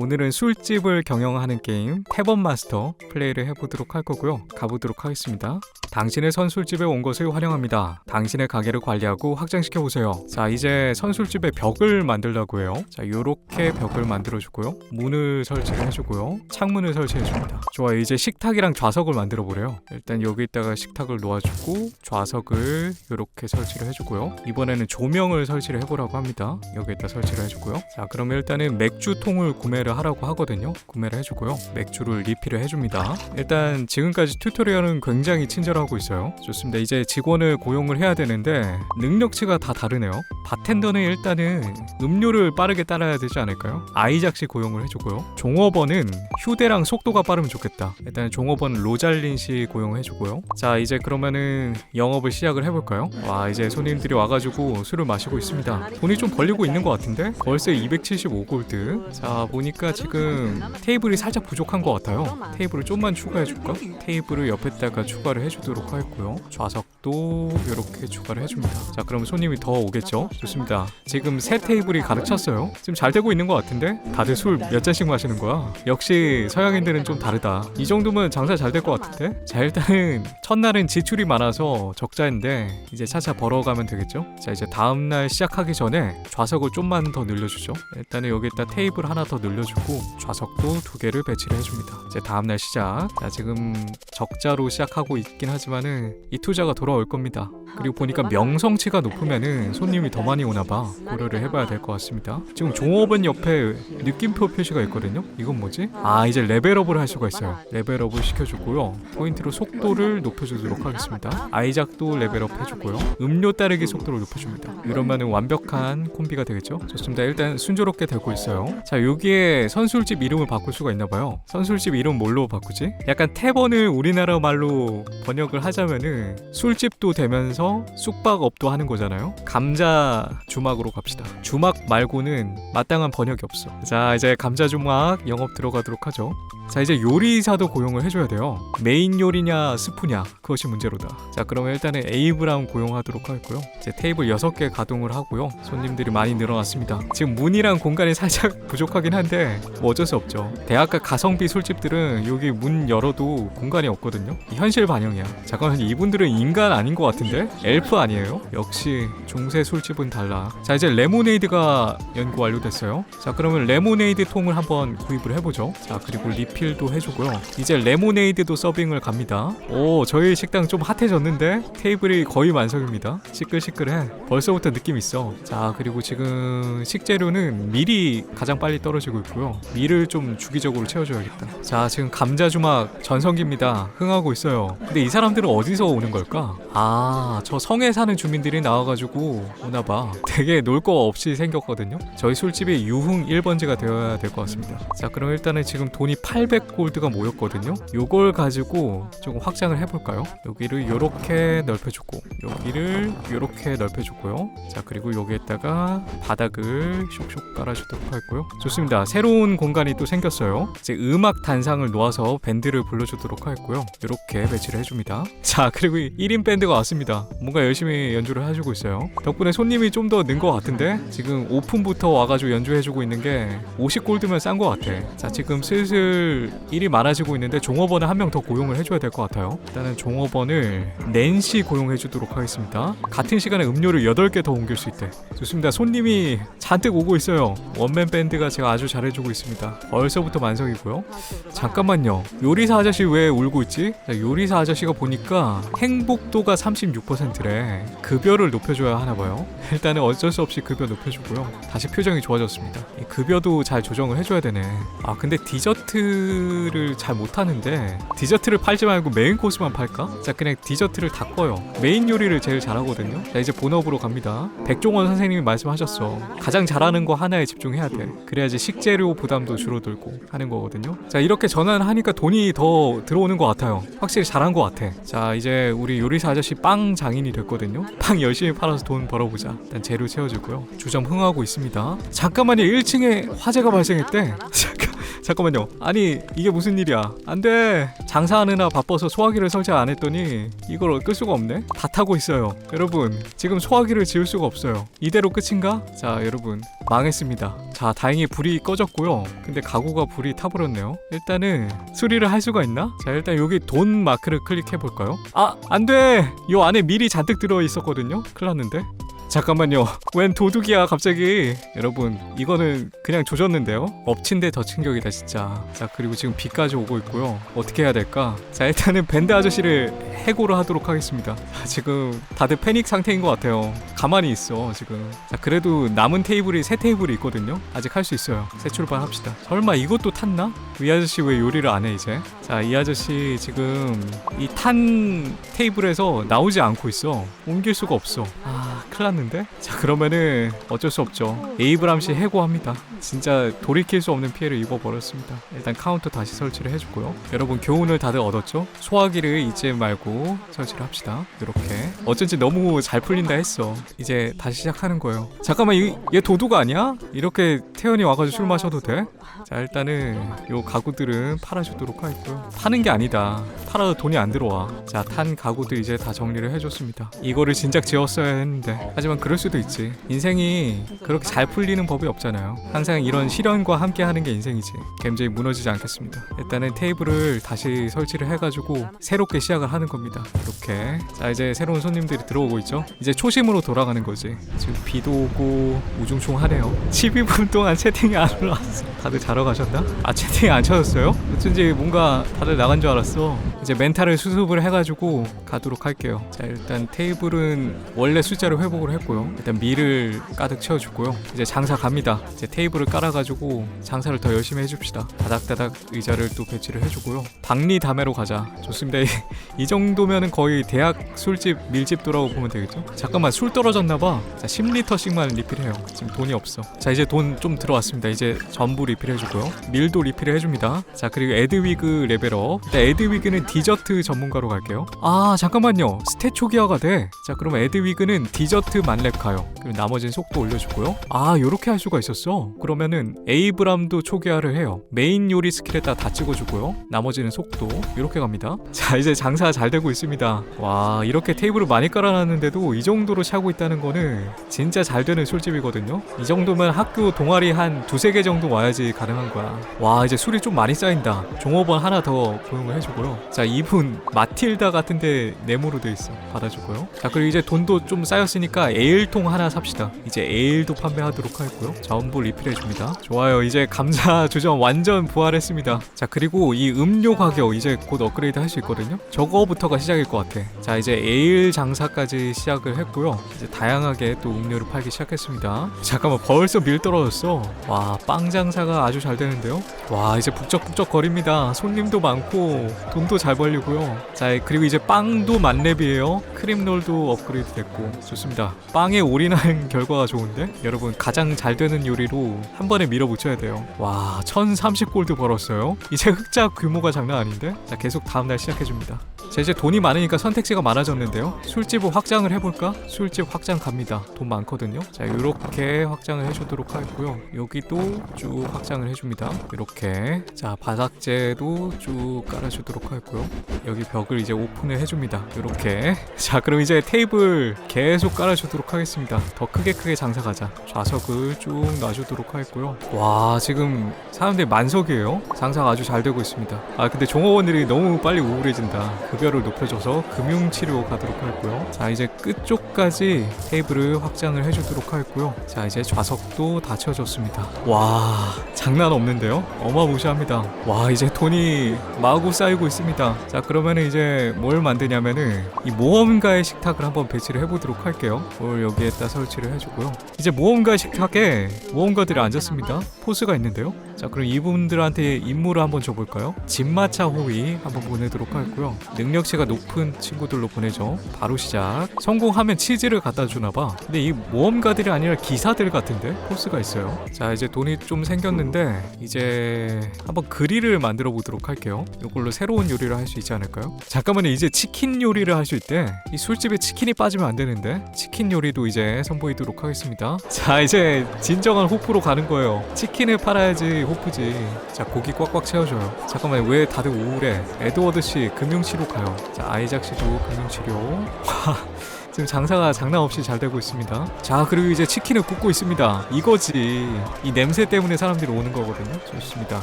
오늘은 술집을 경영하는 게임 태번 마스터 플레이를 해보도록 할 거고요. 가보도록 하겠습니다. 당신의 선술집에 온 것을 환영합니다. 당신의 가게를 관리하고 확장시켜 보세요. 자, 이제 선술집에 벽을 만들려고 해요. 자, 요렇게 벽을 만들어 주고요. 문을 설치를 해 주고요. 창문을 설치해 줍니다. 좋아, 이제 식탁이랑 좌석을 만들어 보래요. 일단 여기다가 식탁을 놓아 주고 좌석을 요렇게 설치를 해 주고요. 이번에는 조명을 설치를 해 보라고 합니다. 여기에다 설치를 해 주고요. 자, 그러면 일단은 맥주통을 구매를 하라고 하거든요. 구매를 해 주고요. 맥주를 리필을 해 줍니다. 일단 지금까지 튜토리얼은 굉장히 친절 하고 있어요. 좋습니다. 이제 직원을 고용을 해야 되는데 능력치가 다 다르네요. 바텐더는 일단은 음료를 빠르게 따라야 되지 않을까요? 아이작시 고용을 해주고요. 종업원은 휴대랑 속도가 빠르면 좋겠다. 일단 종업원 로잘린 씨 고용해주고요. 자 이제 그러면은 영업을 시작을 해볼까요? 와 이제 손님들이 와가지고 술을 마시고 있습니다. 돈이 좀 벌리고 있는 것 같은데 벌써 275골드. 자 보니까 지금 테이블이 살짝 부족한 것 같아요. 테이블을 좀만 추가해줄까? 테이블을 옆에다가 추가를 해주도 록 하겠고요. 좌석도 이렇게 추가를 해줍니다. 자 그럼 손님이 더 오겠죠? 좋습니다. 지금 세 테이블이 가득 찼어요. 지금 잘 되고 있는 것 같은데 다들 술 몇 잔씩 마시는 거야? 역시 서양인들은 좀 다르다. 이 정도면 장사 잘 될 것 같은데? 자 일단은 첫날은 지출이 많아서 적자인데 이제 차차 벌어가면 되겠죠? 자 이제 다음날 시작하기 전에 좌석을 좀만 더 늘려주죠. 일단은 여기다 테이블 하나 더 늘려주고 좌석도 두 개를 배치를 해줍니다. 이제 다음날 시작. 자 지금 적자로 시작하고 있긴 하지만 은 이 투자가 돌아올 겁니다. 그리고 보니까 명성치가 높으면은 손님이 더 많이 오나 봐. 고려를 해봐야 될 것 같습니다. 지금 종업원 옆에 느낌표 표시가 있거든요. 이건 뭐지? 아 이제 레벨업을 할 수가 있어요. 레벨업을 시켜주고요. 포인트로 속도를 높여주도록 하겠습니다. 아이작도 레벨업 해주고요. 음료 따르기 속도를 높여줍니다. 이러면은 완벽한 콤비가 되겠죠? 좋습니다. 일단 순조롭게 되고 있어요. 자 여기에 선술집 이름을 바꿀 수가 있나 봐요. 선술집 이름 뭘로 바꾸지? 약간 태번을 우리나라 말로 번역 을 하자면은 술집도 되면서 쑥박업도 하는 거잖아요. 감자 주막으로 갑시다. 주막 말고는 마땅한 번역이 없어. 자 이제 감자 주막 영업 들어가도록 하죠. 자 이제 요리사도 고용을 해줘야 돼요. 메인 요리냐 스프냐 그것이 문제로다. 자 그러면 일단은 에이브람 고용하도록 하고요. 이제 테이블 6개 가동을 하고요. 손님들이 많이 늘어났습니다. 지금 문이랑 공간이 살짝 부족하긴 한데 뭐 어쩔 수 없죠. 대학가 가성비 술집들은 여기 문 열어도 공간이 없거든요. 현실 반영이야. 잠깐만 이분들은 인간 아닌 것 같은데? 엘프 아니에요? 역시 중세 술집은 달라. 자 이제 레모네이드가 연구 완료됐어요. 자 그러면 레모네이드 통을 한번 구입을 해보죠. 자 그리고 리필도 해주고요. 이제 레모네이드도 서빙을 갑니다. 오 저희 식당 좀 핫해졌는데 테이블이 거의 만석입니다. 시끌시끌해. 벌써부터 느낌 있어. 자 그리고 지금 식재료는 밀이 가장 빨리 떨어지고 있고요. 밀을 좀 주기적으로 채워줘야겠다. 자 지금 감자 주막 전성기입니다. 흥하고 있어요. 근데 이 사람 들은 어디서 오는 걸까? 아 저 성에 사는 주민들이 나와가지고 오나봐. 되게 놀 거 없이 생겼거든요. 저희 술집이 유흥 1번지가 되어야 될 것 같습니다. 자 그럼 일단은 지금 돈이 800골드가 모였거든요. 요걸 가지고 조금 확장을 해볼까요? 여기를 요렇게 넓혀주고 여기를 요렇게 넓혀주고요. 자 그리고 여기에다가 바닥을 쇽쇽 깔아주도록 하고요. 좋습니다. 새로운 공간이 또 생겼어요. 이제 음악 단상을 놓아서 밴드를 불러주도록 하고요. 이렇게 배치를 해줍니다. 자 그리고 1인 밴드가 왔습니다. 뭔가 열심히 연주를 해주고 있어요. 덕분에 손님이 좀 더 는 것 같은데 지금 오픈부터 와가지고 연주해주고 있는 게 50골드면 싼 것 같아. 자 지금 슬슬 일이 많아지고 있는데 종업원을 한 명 더 고용을 해줘야 될 것 같아요. 일단은 종업원을 낸시 고용해주도록 하겠습니다. 같은 시간에 음료를 8개 더 옮길 수 있대. 좋습니다. 손님이 잔뜩 오고 있어요. 원맨 밴드가 제가 아주 잘해주고 있습니다. 벌써부터 만석이고요. 잠깐만요. 요리사 아저씨 왜 울고 있지? 자, 요리사 아저씨가 보니까 행복도가 36%래. 급여를 높여줘야 하나 봐요. 일단은 어쩔 수 없이 급여 높여주고요. 다시 표정이 좋아졌습니다. 이 급여도 잘 조정을 해줘야 되네. 아 근데 디저트를 잘 못하는데 디저트를 팔지 말고 메인 코스만 팔까? 자 그냥 디저트를 다 꺼요. 메인 요리를 제일 잘하거든요. 자 이제 본업으로 갑니다. 백종원 선생님이 말씀하셨어. 가장 잘하는 거 하나에 집중해야 돼. 그래야지 식재료 부담도 줄어들고 하는 거거든요. 자 이렇게 전환하니까 돈이 더 들어오는 것 같아요. 확실히 잘한 것 같아. 자 이제 우리 요리사 아저씨 빵 장인이 됐거든요. 빵 열심히 팔아서 돈 벌어보자. 일단 재료 채워주고요. 주점 흥하고 있습니다. 잠깐만요. 1층에 화재가 발생했대. 잠깐 잠깐만요. 아니 이게 무슨 일이야? 안돼. 장사하느라 바빠서 소화기를 설치 안 했더니 이걸 끌 수가 없네. 다 타고 있어요. 여러분 지금 소화기를 지울 수가 없어요. 이대로 끝인가? 자 여러분 망했습니다. 자 다행히 불이 꺼졌고요. 근데 가구가 불이 타버렸네요. 일단은 수리를 할 수가 있나? 자 일단 여기 돈 마크를 클릭해 볼까요? 아 안돼. 요 안에 밀이 잔뜩 들어 있었거든요. 큰일 났는데. 잠깐만요. 웬 도둑이야 갑자기. 여러분 이거는 그냥 조졌는데요. 엎친 데 더 충격이다 진짜. 자 그리고 지금 비까지 오고 있고요. 어떻게 해야 될까? 자 일단은 밴드 아저씨를 해고를 하도록 하겠습니다. 자, 지금 다들 패닉 상태인 것 같아요. 가만히 있어 지금. 자 그래도 남은 테이블이 세 테이블이 있거든요. 아직 할 수 있어요. 새 출발합시다. 설마 이것도 탔나? 이 아저씨 왜 요리를 안 해 이제? 자 이 아저씨 지금 이 탄 테이블에서 나오지 않고 있어. 옮길 수가 없어. 아 큰일 났 는데? 자 그러면은 어쩔 수 없죠. 에이브람 씨 해고합니다. 진짜 돌이킬 수 없는 피해를 입어버렸습니다. 일단 카운터 다시 설치를 해주고요. 여러분 교훈을 다들 얻었죠? 소화기를 잊지 말고 설치를 합시다. 이렇게 어쩐지 너무 잘 풀린다 했어. 이제 다시 시작하는 거예요. 잠깐만 이, 얘 도둑 아니야? 이렇게 태연이 와가지고 술 마셔도 돼? 자 일단은 요 가구들은 팔아주도록 하겠고요. 파는 게 아니다. 팔아도 돈이 안 들어와. 자 탄 가구들 이제 다 정리를 해줬습니다. 이거를 진작 지었어야 했는데 하지만 그럴 수도 있지. 인생이 그렇게 잘 풀리는 법이 없잖아요. 항상 이런 시련과 함께 하는 게 인생이지. 감정이 무너지지 않겠습니다. 일단은 테이블을 다시 설치를 해가지고 새롭게 시작을 하는 겁니다. 이렇게 자 이제 새로운 손님들이 들어오고 있죠. 이제 초심으로 돌아가는 거지. 지금 비도 오고 우중충하네요. 12분 동안 채팅이 안 올라왔어. 다들 자러 가셨나? 아 채팅이 안 쳐졌어요? 어쩐지 뭔가 다들 나간 줄 알았어. 이제 멘탈을 수습을 해가지고 가도록 할게요. 자 일단 테이블은 원래 숫자를 회복을 했고요. 일단 밀을 가득 채워주고요. 이제 장사 갑니다. 이제 테이블을 깔아가지고 장사를 더 열심히 해줍시다. 다닥다닥 의자를 또 배치를 해주고요. 박리 다매로 가자. 좋습니다. 이, 이 정도면은 거의 대학 술집 밀집도라고 보면 되겠죠? 잠깐만 술 떨어졌나봐. 자 10리터씩만 리필해요. 지금 돈이 없어. 자 이제 돈 좀 들어왔습니다. 이제 전부 리필 해주고요. 밀도 리필을 해줍니다. 자 그리고 에드위그 레벨업. 일단 에드위그는 디저트 전문가로 갈게요. 아 잠깐만요. 스탯 초기화가 돼. 자 그럼 에드위그는 디저트 만렙 가요. 그리고 나머지는 속도 올려주고요. 아 요렇게 할 수가 있었어. 그러면은 에이브람도 초기화를 해요. 메인 요리 스킬에다 다 찍어주고요. 나머지는 속도 이렇게 갑니다. 자 이제 장사 잘 되고 있습니다. 와 이렇게 테이블을 많이 깔아놨는데도 이 정도로 차고 있다는 거는 진짜 잘 되는 술집이거든요. 이 정도면 학교 동아리 한 두세 개 정도 와야지 가능한 거야. 와 이제 술이 좀 많이 쌓인다. 종업원 하나 더 고용을 해주고요. 자 이분 마틸다 같은데 네모로 돼 있어. 받아주고요. 자 그리고 이제 돈도 좀 쌓였으니까 에일통 하나 삽시다. 이제 에일도 판매하도록 하고요. 전부 리필해 줍니다. 좋아요. 이제 감자 조정 완전 부활했습니다. 자 그리고 이 음료 가격 이제 곧 업그레이드 할 수 있거든요. 저거부터가 시작일 것 같아. 자 이제 에일 장사까지 시작을 했고요. 이제 다양하게 또 음료를 팔기 시작했습니다. 잠깐만 벌써 밀 떨어졌어. 와 빵 장사가 아주 잘 되는데요. 와 이제 북적북적 거립니다. 손님도 많고 돈도 잘 벌리고요. 자 그리고 이제 빵도 만렙이에요. 크림롤도 업그레이드 됐고 좋습니다. 빵에 올인한 결과가 좋은데 여러분 가장 잘 되는 요리로 한 번에 밀어붙여야 돼요. 와 1030골드 벌었어요. 이제 흑자 규모가 장난 아닌데? 자 계속 다음날 시작해줍니다. 자 이제 돈이 많으니까 선택지가 많아졌는데요. 술집을 확장을 해볼까? 술집 확장 갑니다. 돈 많거든요. 자 이렇게 확장을 해주도록 하고요. 여기도 쭉 확장을 해줍니다. 이렇게 자 바닥재도 쭉 깔아주도록 하고요. 여기 벽을 이제 오픈을 해줍니다. 이렇게 자 그럼 이제 테이블 계속 깔아주도록 하겠습니다. 더 크게 크게 장사 가자. 좌석을 쭉 놔주도록 하겠고요. 와 지금 사람들이 만석이에요. 장사가 아주 잘 되고 있습니다. 아 근데 종업원들이 너무 빨리 우울해진다. 급여를 높여줘서 금융치료 가도록 하고요. 자 이제 끝쪽까지 테이블을 확장을 해주도록 하고요. 자 이제 좌석도 다 채워졌습니다. 와 장난 없는데요? 어마무시합니다. 와 이제 돈이 마구 쌓이고 있습니다. 자 그러면은 이제 뭘 만드냐면은 이 모험가의 식탁을 한번 배치를 해보도록 할게요. 뭘 여기에다 설치를 해주고요. 이제 모험가의 식탁에 모험가들이 앉았습니다. 포스가 있는데요. 자 그럼 이분들한테 임무를 한번 줘볼까요? 진마차 호위 한번 보내도록 하고요. 능력치가 높은 친구들로 보내죠. 바로 시작. 성공하면 치즈를 갖다 주나봐. 근데 이 모험가들이 아니라 기사들 같은데 포스가 있어요. 자 이제 돈이 좀 생겼는데 이제 한번 그릴을 만들어 보도록 할게요. 이걸로 새로운 요리를 할 수 있지 않을까요? 잠깐만요. 이제 치킨 요리를 할 수 있대. 이 술집에 치킨이 빠지면 안 되는데 치킨 요리도 이제 선보이도록 하겠습니다. 자 이제 진정한 호프로 가는 거예요. 치킨을 팔아야지 호프지. 자, 고기 꽉꽉 채워줘요. 잠깐만, 왜 다들 우울해? 에드워드 씨, 금융치료 가요. 자, 아이작 씨도 금융치료. 와, 지금 장사가 장난 없이 잘 되고 있습니다. 자, 그리고 이제 치킨을 굽고 있습니다. 이거지. 이 냄새 때문에 사람들이 오는 거거든요. 좋습니다.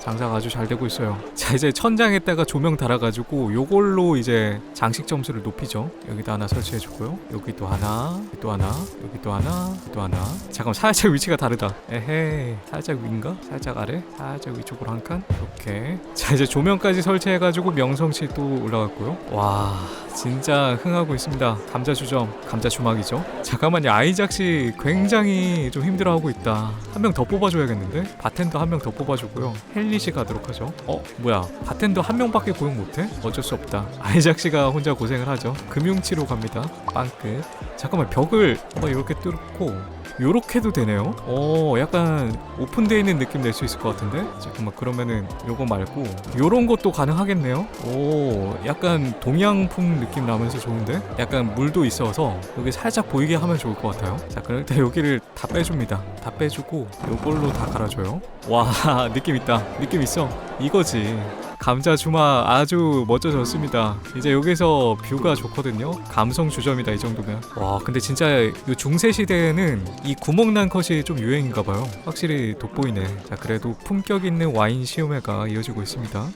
장사가 아주 잘 되고 있어요. 자, 이제 천장에다가 조명 달아가지고 요걸로 이제 장식 점수를 높이죠. 여기다 하나 설치해주고요. 여기 또 하나, 여기 또 하나, 여기 또 하나, 여기 또 하나. 잠깐 살짝 위치가 다르다. 에헤이, 살짝 위인가? 살짝 아래? 살짝 위쪽으로 한 칸? 이렇게. 자, 이제 조명까지 설치해가지고 명성치 또 올라갔고요. 와, 진짜 흥하고 있습니다. 감자 주점, 감자 주막이죠. 잠깐만요, 아이작 씨 굉장히 좀 힘들어하고 있다. 한 명 더 뽑아줘야겠는데? 바텐더 한 명 더 뽑아주고요. 헬리 씨 가도록 하죠. 어, 뭐야? 바텐더 한 명밖에 고용 못해? 어쩔 수 없다. 아이작 씨가 혼자 고생을 하죠. 금융치로 갑니다. 빵끝. 잠깐만 벽을 뭐 이렇게 뚫고 요렇게도 되네요. 어, 약간 오픈되어 있는 느낌 낼 수 있을 것 같은데? 잠깐만 그러면은 요거 말고 요런 것도 가능하겠네요. 오, 약간 동양풍 느낌 나면서 좋은데? 약간 물도 있어서 여기 살짝 보이게 하면 좋을 것 같아요. 자, 그럼 일단 여기를 다 빼줍니다. 다 빼주고 요걸로 다 갈아줘요. 와, 느낌 있다. 느낌 있어. 이거지. 감자 주마 아주 멋져졌습니다. 이제 여기서 뷰가 좋거든요. 감성 주점이다 이 정도면. 와 근데 진짜 이 중세 시대에는 이 구멍 난 컷이 좀 유행인가 봐요. 확실히 돋보이네. 자 그래도 품격 있는 와인 시음회가 이어지고 있습니다.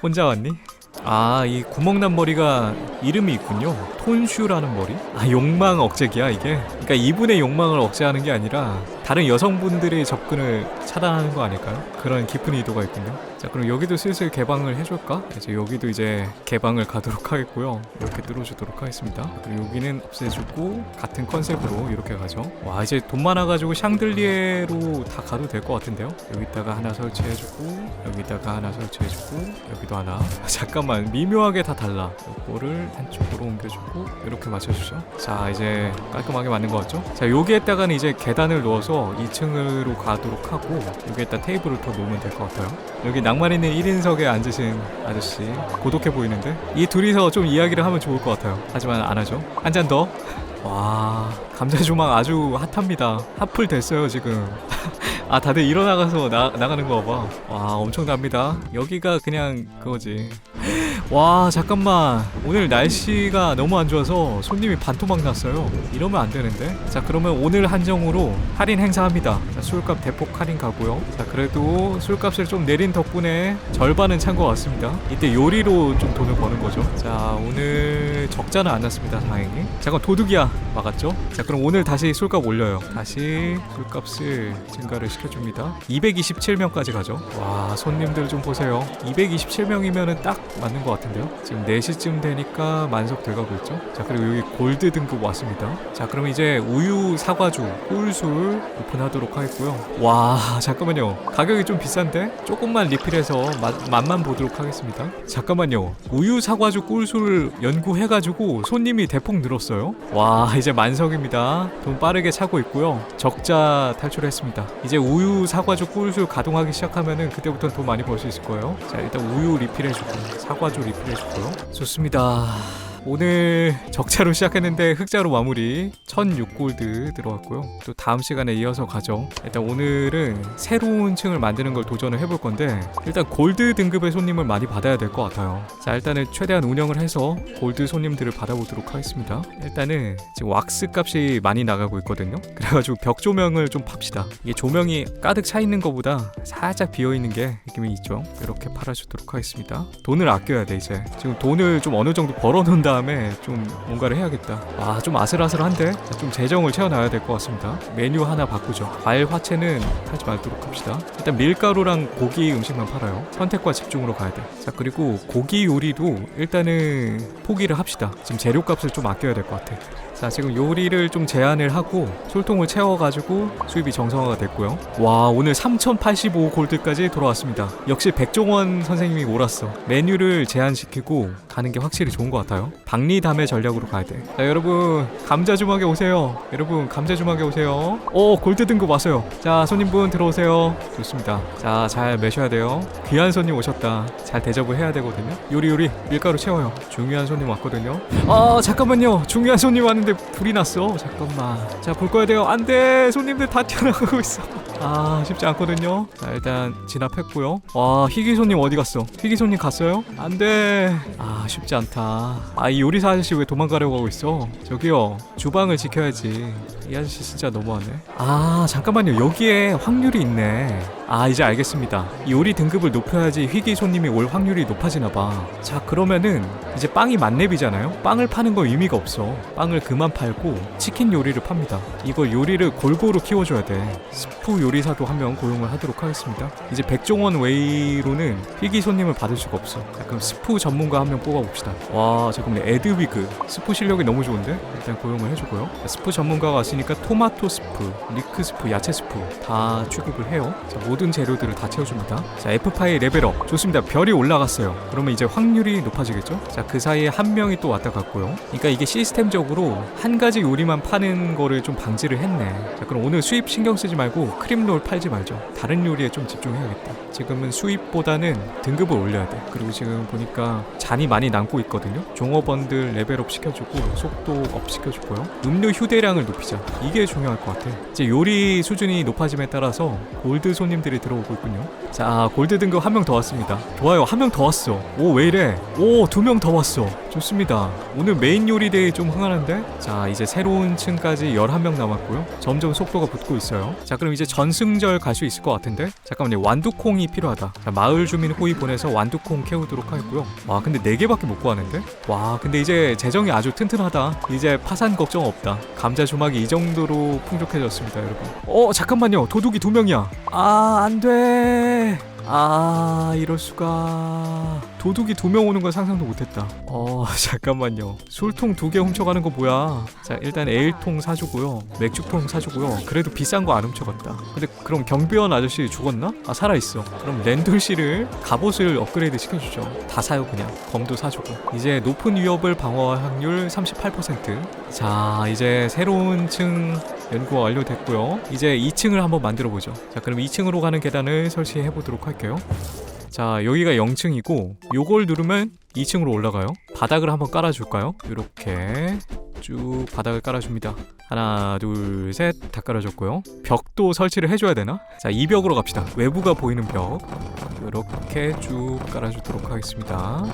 혼자 왔니? 아, 이 구멍난 머리가 이름이 있군요. 톤슈라는 머리? 아, 욕망 억제기야, 이게? 그러니까 이분의 욕망을 억제하는 게 아니라 다른 여성분들의 접근을 차단하는 거 아닐까요? 그런 깊은 의도가 있군요. 자, 그럼 여기도 슬슬 개방을 해줄까? 이제 여기도 이제 개방을 가도록 하겠고요. 이렇게 뚫어주도록 하겠습니다. 그리고 여기는 없애주고 같은 컨셉으로 이렇게 가죠. 와, 이제 돈 많아가지고 샹들리에로 다 가도 될 것 같은데요? 여기다가 하나 설치해주고 여기다가 하나 설치해주고 여기도 하나. 잠깐만 미묘하게 다 달라. 요거를 한쪽으로 옮겨주고 이렇게 맞춰주죠. 자, 이제 깔끔하게 맞는 것 같죠? 자, 여기에다가는 이제 계단을 넣어 서 2층으로 가도록 하고 여기에다 테이블을 더 놓으면 될 것 같아요. 여기 낭만 있는 1인석에 앉으신 아저씨 고독해 보이는데 이 둘이서 좀 이야기를 하면 좋을 것 같아요. 하지만 안 하죠. 한 잔 더. 와 감자 조망 아주 핫합니다. 핫플 됐어요 지금. 아 다들 일어나가서 나, 나가는 거 봐. 와 엄청납니다. 여기가 그냥 그거지. 와 잠깐만. 오늘 날씨가 너무 안 좋아서 손님이 반토막 났어요. 이러면 안 되는데. 자 그러면 오늘 한정으로 할인 행사합니다. 자 술값 대폭 할인 가고요. 자 그래도 술값을 좀 내린 덕분에 절반은 찬 것 같습니다. 이때 요리로 좀 돈을 버는 거죠. 자 오늘 적자는 안 났습니다 다행히. 잠깐 도둑이야 막았죠? 자 그럼 오늘 다시 술값 올려요. 다시 술값을 증가를 시켜줍니다. 227명까지 가죠. 와 손님들 좀 보세요. 227명이면은 딱 맞는 것 같 은데요? 지금 4시쯤 되니까 만석 돼 가고 있죠? 자 그리고 여기 골드 등급 왔습니다. 자 그럼 이제 우유 사과주 꿀술 오픈하도록 하겠고요. 와 잠깐만요. 가격이 좀 비싼데? 조금만 리필해서 맛, 맛만 보도록 하겠습니다. 잠깐만요. 우유 사과주 꿀술 연구해가지고 손님이 대폭 늘었어요? 와 이제 만석입니다. 돈 빠르게 차고 있고요. 적자 탈출했습니다. 이제 우유 사과주 꿀술 가동하기 시작하면은 그때부터 돈 많이 벌 수 있을 거예요. 자 일단 우유 리필해주고 사과주 리필해주고요. 좋습니다 오늘 적자로 시작했는데 흑자로 마무리. 1006골드 들어왔고요. 또 다음 시간에 이어서 가죠 일단 오늘은 새로운 층을 만드는 걸 도전을 해볼 건데 일단 골드 등급의 손님을 많이 받아야 될 것 같아요. 자 일단은 최대한 운영을 해서 골드 손님들을 받아보도록 하겠습니다. 일단은 지금 왁스 값이 많이 나가고 있거든요. 그래가지고 벽 조명을 좀 팝시다. 이게 조명이 가득 차 있는 것보다 살짝 비어 있는 게 느낌이 있죠? 이렇게 팔아주도록 하겠습니다. 돈을 아껴야 돼 이제. 지금 돈을 좀 어느 정도 벌어놓은 다 음에 좀 뭔가를 해야겠다. 아 좀 아슬아슬한데 자, 좀 재정을 채워놔야 될 것 같습니다. 메뉴 하나 바꾸죠. 과일 화채는 하지 말도록 합시다. 일단 밀가루랑 고기 음식만 팔아요. 선택과 집중으로 가야 돼 자 그리고 고기 요리도 일단은 포기를 합시다. 지금 재료값을 좀 아껴야 될 것 같아. 자 지금 요리를 좀 제한을 하고 술통을 채워가지고 수입이 정상화가 됐고요. 와 오늘 3085 골드까지 돌아왔습니다. 역시 백종원 선생님이 옳았어. 메뉴를 제한시키고 가는 게 확실히 좋은 것 같아요 박리담의 전략으로 가야 돼 자 여러분 감자 주막에 오세요. 여러분 감자 주막에 오세요. 오 골드 등급 왔어요. 자 손님분 들어오세요. 좋습니다. 자 잘 매셔야 돼요. 귀한 손님 오셨다. 잘 대접을 해야 되거든요. 요리 요리 밀가루 채워요. 중요한 손님 왔거든요. 아 잠깐만요. 중요한 손님 왔는데 불이 났어. 잠깐만. 자 볼 거야 돼요. 안돼. 손님들 다 튀어나가고 있어 아 쉽지 않거든요. 자 일단 진압했고요. 와 희귀손님 어디 갔어? 희귀손님 갔어요? 안돼. 아 쉽지 않다. 아 이 요리사 아저씨 왜 도망가려고 하고 있어? 저기요 주방을 지켜야지. 이 아저씨 진짜 너무하네. 아 잠깐만요. 여기에 확률이 있네. 아 이제 알겠습니다. 이 요리 등급을 높여야지 희귀 손님이 올 확률이 높아지나 봐. 자 그러면은 이제 빵이 만렙이잖아요? 빵을 파는 거 의미가 없어. 빵을 그만 팔고 치킨 요리를 팝니다. 이거 요리를 골고루 키워줘야 돼. 스프 요리 사도 한 명 고용을 하도록 하겠습니다. 이제 백종원 웨이로는 희귀 손님을 받을 수가 없어. 자 그럼 스프 전문가 한 명 뽑아봅시다. 와 잠깐만 에드위그. 스프 실력이 너무 좋은데? 일단 고용을 해주고요. 자, 스프 전문가가 왔으니까 토마토 스프 리크 스프 야채 스프 다 취급을 해요. 자 모든 재료들을 다 채워줍니다. 자 F5 레벨업. 좋습니다. 별이 올라갔어요. 그러면 이제 확률이 높아지겠죠? 자 그 사이에 한 명이 또 왔다 갔고요. 그러니까 이게 시스템적으로 한 가지 요리만 파는 거를 좀 방지를 했네. 자 그럼 오늘 수입 신경 쓰지 말고 크림 롤 팔지 말죠. 다른 요리에 좀 집중해야겠다. 지금은 수입보다는 등급을 올려야 돼. 그리고 지금 보니까 잔이 많이 남고 있거든요. 종업원들 레벨업 시켜주고 속도 업 시켜주고요. 음료 휴대량을 높이자. 이게 중요할 것 같아. 이제 요리 수준이 높아짐에 따라서 골드 손님들이 들어오고 있군요. 자 골드 등급 한 명 더 왔습니다. 좋아요. 한 명 더 왔어. 오 왜 이래? 오 두 명 더 왔어. 좋습니다. 오늘 메인 요리 데이 좀 흥하는데? 자 이제 새로운 층까지 11명 남았고요. 점점 속도가 붙고 있어요. 자 그럼 이제 전 승절 갈 수 있을 것 같은데? 잠깐만요. 완두콩이 필요하다. 자, 마을 주민 호의 보내서 완두콩 캐우도록 하겠고요. 와 근데 4개밖에 못 구하는데? 와 근데 이제 재정이 아주 튼튼하다. 이제 파산 걱정 없다. 감자 조막이 이 정도로 풍족해졌습니다 여러분. 어 잠깐만요. 도둑이 두 명이야. 아 안돼 아 이럴 수가. 도둑이 두 명 오는 건 상상도 못했다. 어 잠깐만요. 술통 두 개 훔쳐가는 거 뭐야? 자 일단 에일통 사주고요. 맥주통 사주고요. 그래도 비싼 거 안 훔쳐갔다. 근데 그럼 경비원 아저씨 죽었나? 아 살아있어. 그럼 랜돌 씨를 갑옷을 업그레이드 시켜주죠. 다 사요 그냥. 검도 사주고. 이제 높은 위협을 방어할 확률 38%자 이제 새로운 층 연구가 완료됐고요. 이제 2층을 한번 만들어 보죠. 자, 그럼 2층으로 가는 계단을 설치해 보도록 할게요. 자, 여기가 0층이고 요걸 누르면 2층으로 올라가요. 바닥을 한번 깔아 줄까요? 이렇게 쭉 바닥을 깔아 줍니다. 하나, 둘, 셋 다 깔아 줬고요. 벽도 설치를 해 줘야 되나? 자, 이 벽으로 갑시다. 외부가 보이는 벽. 이렇게 쭉 깔아 주도록 하겠습니다.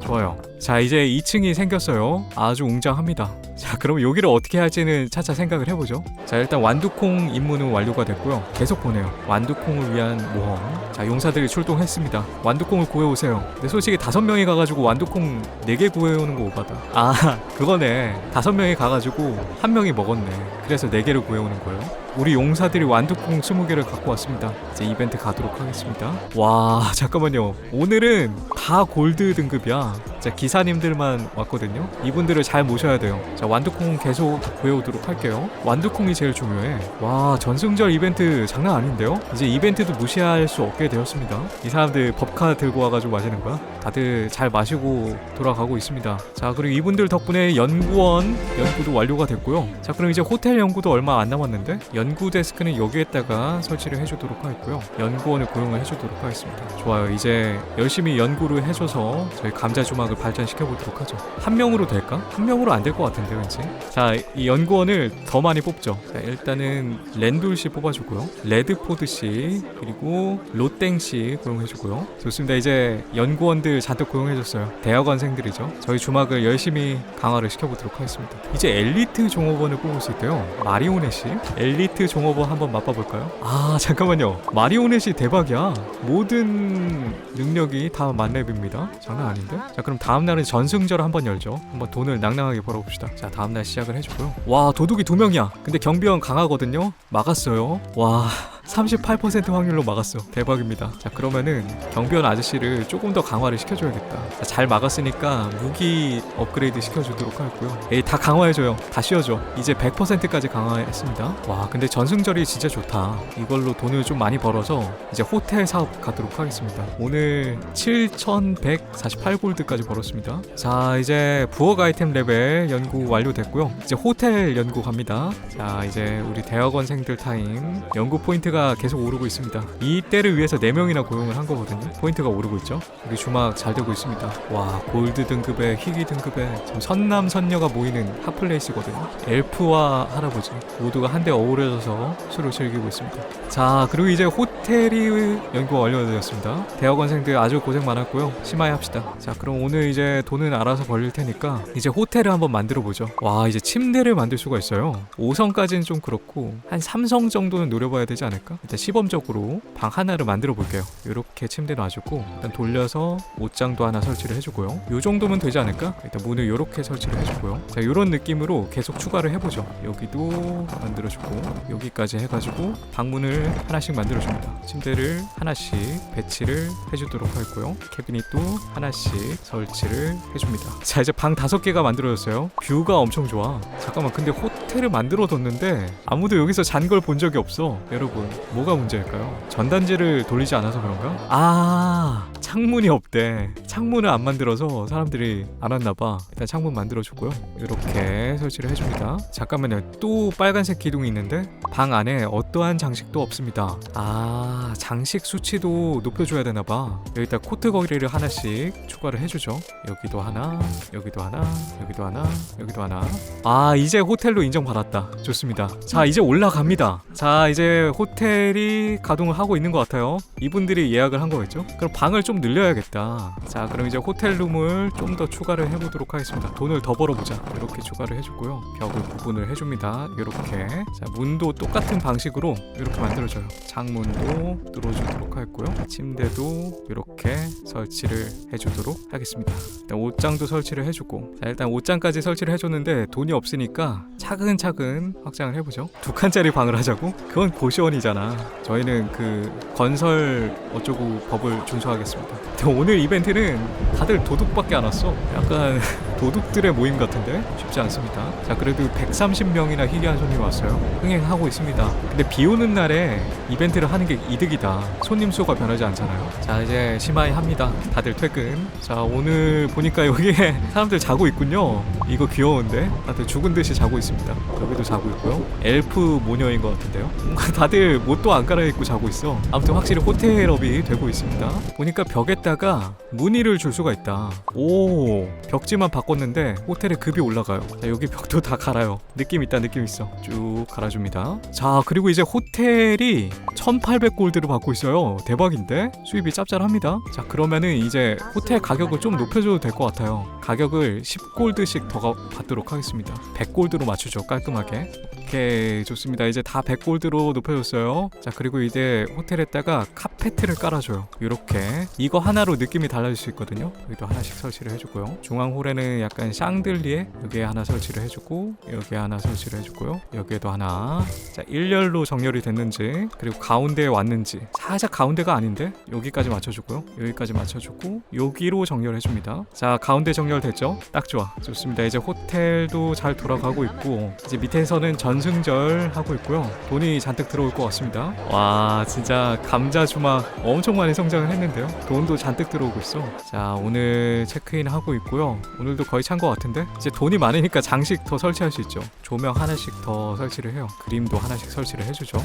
좋아요. 자, 이제 2층이 생겼어요. 아주 웅장합니다. 자, 그럼 여기를 어떻게 할지는 차차 생각을 해보죠. 자, 일단 완두콩 임무는 완료가 됐고요. 계속 보내요. 완두콩을 위한 모험. 자, 용사들이 출동했습니다. 완두콩을 구해오세요. 근데 솔직히 다섯 명이 가가지고 완두콩 4개 구해오는 거 오바다. 아, 그거네. 다섯 명이 가가지고 한 명이 먹었네. 그래서 4개를 구해오는 거예요. 우리 용사들이 완두콩 20개를 갖고 왔습니다. 이제 이벤트 가도록 하겠습니다. 와, 잠깐만요. 오늘은 다 골드 등급이야. 자, 기사님들만 왔거든요. 이분들을 잘 모셔야 돼요. 자, 완두콩 계속 구해오도록 할게요. 완두콩이 제일 중요해. 와, 전승절 이벤트 장난 아닌데요? 이제 이벤트도 무시할 수 없게 되었습니다. 이 사람들 법카 들고 와가지고 마시는 거야? 다들 잘 마시고 돌아가고 있습니다. 자, 그리고 이분들 덕분에 연구원 연구도 완료가 됐고요. 자, 그럼 이제 호텔 연구도 얼마 안 남았는데 연구 데스크는 여기에다가 설치를 해주도록 하겠고요. 연구원을 고용을 해주도록 하겠습니다. 좋아요. 이제 열심히 연구를 해줘서 저희 감자 조막 을 발전시켜 보도록 하죠. 한 명으로 될까? 한 명으로 안 될 것 같은데 왠지. 자, 이 연구원을 더 많이 뽑죠. 자, 일단은 랜돌 씨 뽑아주고요. 레드포드 씨 그리고 로땡 씨 고용해주고요. 좋습니다. 이제 연구원들 잔뜩 고용해줬어요. 대학원생들이죠. 저희 주막을 열심히 강화를 시켜보도록 하겠습니다. 이제 엘리트 종업원을 뽑을 수 있대요. 마리오네 씨. 엘리트 종업원 한번 맛봐볼까요? 아 잠깐만요. 마리오네 씨 대박이야. 모든 능력이 다 만렙입니다. 장난 아닌데? 자 그럼 다음 날은 전승절 한번 열죠. 한번 돈을 낭낭하게 벌어봅시다. 자 다음 날 시작을 해주고요. 와 도둑이 두 명이야. 근데 경비원 강하거든요. 막았어요. 와. 38% 확률로 막았어. 대박입니다. 자, 그러면은 경비원 아저씨를 조금 더 강화를 시켜줘야겠다. 자, 잘 막았으니까 무기 업그레이드 시켜주도록 하고요. 에이, 다 강화해줘요. 다 씌워줘. 이제 100%까지 강화했습니다. 와, 근데 전승절이 진짜 좋다. 이걸로 돈을 좀 많이 벌어서 이제 호텔 사업 가도록 하겠습니다. 오늘 7,148골드까지 벌었습니다. 자, 이제 부엌 아이템 레벨 연구 완료됐고요. 이제 호텔 연구 갑니다. 자, 이제 우리 대학원생들 타임 연구 포인트가 포인트가 계속 오르고 있습니다. 이때를 위해서 4명이나 고용을 한 거거든요. 포인트가 오르고 있죠. 우리 주막 잘 되고 있습니다. 와 골드 등급에 희귀 등급에 지금 선남 선녀가 모이는 핫플레이스거든요. 엘프와 할아버지 모두가 한데 어우러져서 술을 즐기고 있습니다. 자 그리고 이제 호텔이 연구가 완료되었습니다. 대학원생들 아주 고생 많았고요. 심하게 합시다. 자 그럼 오늘 이제 돈은 알아서 벌릴 테니까 이제 호텔을 한번 만들어 보죠. 와 이제 침대를 만들 수가 있어요. 5성까지는 좀 그렇고 한 3성 정도는 노려봐야 되지 않을까? 일단 시범적으로 방 하나를 만들어 볼게요. 이렇게 침대 놔주고 일단 돌려서 옷장도 하나 설치를 해주고요. 이 정도면 되지 않을까? 일단 문을 이렇게 설치를 해주고요. 자 이런 느낌으로 계속 추가를 해보죠. 여기도 만들어주고 여기까지 해가지고 방문을 하나씩 만들어줍니다. 침대를 하나씩 배치를 해주도록 하고요. 캐비닛도 하나씩 설치를 해줍니다. 자 이제 방 다섯 개가 만들어졌어요. 뷰가 엄청 좋아. 잠깐만 근데 호텔을 만들어뒀는데 아무도 여기서 잔 걸 본 적이 없어. 여러분 뭐가 문제일까요? 전단지를 돌리지 않아서 그런가? 아 창문이 없대. 창문을 안 만들어서 사람들이 안 왔나 봐. 일단 창문 만들어주고요. 이렇게 설치를 해줍니다. 잠깐만요. 또 빨간색 기둥이 있는데 방 안에 어떠한 장식도 없습니다. 아 장식 수치도 높여줘야 되나 봐. 여기다 코트 거리를 하나씩 추가를 해주죠. 여기도 하나, 여기도 하나, 여기도 하나, 여기도 하나. 아 이제 호텔로 인정받았다. 좋습니다. 자 이제 올라갑니다. 자 이제 호텔이 가동을 하고 있는 것 같아요. 이분들이 예약을 한 거겠죠? 그럼 방을 좀 늘려야겠다. 자 그럼 이제 호텔룸을 좀 더 추가를 해보도록 하겠습니다. 돈을 더 벌어보자. 이렇게 추가를 해주고요. 벽을 구분을 해줍니다. 이렇게 자 문도 똑같은 방식으로 이렇게 만들어줘요. 창문도 뚫어주도록 하겠고요. 침대도 이렇게 설치를 해주도록 하겠습니다. 일단 옷장도 설치를 해주고 자 일단 옷장까지 설치를 해줬는데 돈이 없으니까 차근차근 확장을 해보죠. 두 칸짜리 방을 하자고? 그건 고시원이잖아. 저희는 그 건설 어쩌고 법을 준수하겠습니다. 근데 오늘 이벤트는 다들 도둑밖에 안 왔어. 약간 도둑들의 모임 같은데 쉽지 않습니다. 자 그래도 130명이나 희귀한 손님이 왔어요. 흥행하고 있습니다. 근데 비 오는 날에 이벤트를 하는 게 이득이다. 손님 수가 변하지 않잖아요. 자 이제 심하이 합니다. 다들 퇴근. 자 오늘 보니까 여기에 사람들 자고 있군요. 이거 귀여운데 다들 죽은 듯이 자고 있습니다. 여기도 자고 있고요. 엘프 모녀인 것 같은데요. 뭔가 다들 못도 안 갈아입고 자고 있어. 아무튼 확실히 호텔업이 되고 있습니다. 보니까 벽에다가 무늬를 줄 수가 있다. 오 벽지만 바 꿨는데 호텔의 급이 올라가요. 자, 여기 벽도 다 갈아요. 느낌 있다 느낌 있어. 쭉 갈아줍니다. 자 그리고 이제 호텔이 1,800골드를 받고 있어요. 대박인데 수입이 짭짤합니다. 자 그러면은 이제 호텔 가격을 좀 높여줘도 될 것 같아요. 가격을 10골드씩 더 가- 받도록 하겠습니다. 100골드로 맞추죠 깔끔하게. 오케이 좋습니다. 이제 다 100골드로 높여줬어요. 자 그리고 이제 호텔에다가 카페트를 깔아줘요. 이렇게 이거 하나로 느낌이 달라질 수 있거든요. 여기도 하나씩 설치를 해주고요. 중앙 홀에는 약간 샹들리에 여기에 하나 설치를 해주고 여기에 하나 설치를 해주고요. 여기에도 하나. 자 일렬로 정렬이 됐는지 그리고 가운데에 왔는지 살짝 가운데가 아닌데 여기까지 맞춰주고요. 여기까지 맞춰주고 여기로 정렬해줍니다. 자 가운데 정렬됐죠? 딱 좋아. 좋습니다. 이제 호텔도 잘 돌아가고 있고 이제 밑에서는 전승절 하고 있고요. 돈이 잔뜩 들어올 것 같습니다. 와 진짜 감자 주막 엄청 많이 성장을 했는데요. 돈도 잔뜩 들어오고 있어. 자 오늘 체크인 하고 있고요. 오늘도 거의 찬 것 같은데 이제 돈이 많으니까 장식 더 설치할 수 있죠. 조명 하나씩 더 설치를 해요. 그림도 하나씩 설치를 해주죠.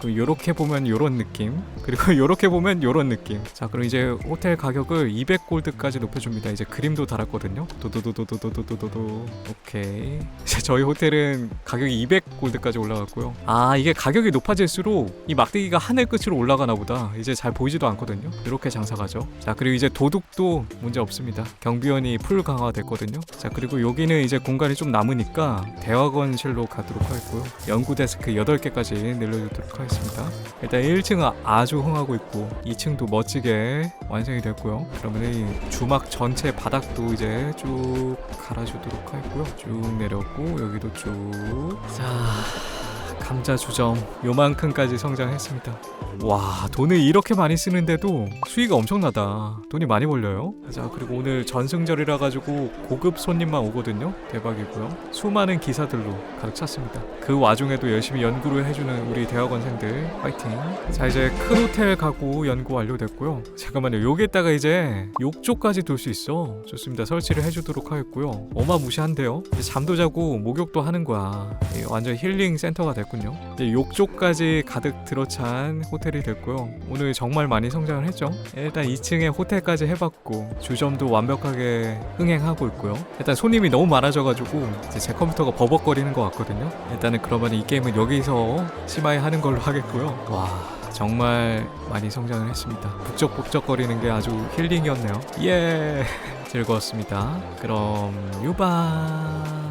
그리고 요렇게 보면 요런 느낌? 그리고 요렇게 보면 요런 느낌. 자 그럼 이제 호텔 가격을 200골드까지 높여줍니다. 이제 그림도 달았거든요. 도도도도도도도도도 오케이. 이제 저희 호텔은 가격이 200골드까지 올라갔고요. 아 이게 가격이 높아질수록 이 막대기가 하늘 끝으로 올라가나 보다. 이제 잘 보이지도 않거든요. 이렇게 장사가죠. 자 그리고 이제 도둑도 문제 없습니다. 경비원이 풀 강화됐거든요. 자 그리고 여기는 이제 공간이 좀 남으니까 대학원실로 가도록 하겠고요. 연구 데스크 8개까지 늘려주도록 하겠습니다 일단 1층은 아주 흥하고 있고 2층도 멋지게 완성이 됐고요. 그러면 이 주막 전체 바닥도 이제 쭉 갈아주도록 하겠고요. 쭉 내렸고 여기도 쭉 자 감자 주점 요만큼까지 성장했습니다. 와 돈을 이렇게 많이 쓰는데도 수익이 엄청나다. 돈이 많이 벌려요? 자 그리고 오늘 전승절이라 가지고 고급 손님만 오거든요. 대박이고요. 수많은 기사들로 가득 찼습니다. 그 와중에도 열심히 연구를 해주는 우리 대학원생들 파이팅. 자 이제 큰 호텔 가고 연구 완료됐고요. 잠깐만요. 여기에다가 이제 욕조까지 둘 수 있어. 좋습니다. 설치를 해주도록 하겠고요. 어마무시한데요? 잠도 자고 목욕도 하는 거야. 이 완전 힐링 센터가 됐군요 있거든요. 이제 욕조까지 가득 들어찬 호텔이 됐고요. 오늘 정말 많이 성장을 했죠. 일단 2층에 호텔까지 해봤고 주점도 완벽하게 흥행하고 있고요. 일단 손님이 너무 많아져가지고 제 컴퓨터가 버벅거리는 것 같거든요. 일단은 그러면 이 게임은 여기서 심하게 하는 걸로 하겠고요. 와. 정말 많이 성장을 했습니다. 북적북적거리는 게 아주 힐링이었네요. 예, 즐거웠습니다. 그럼 유바.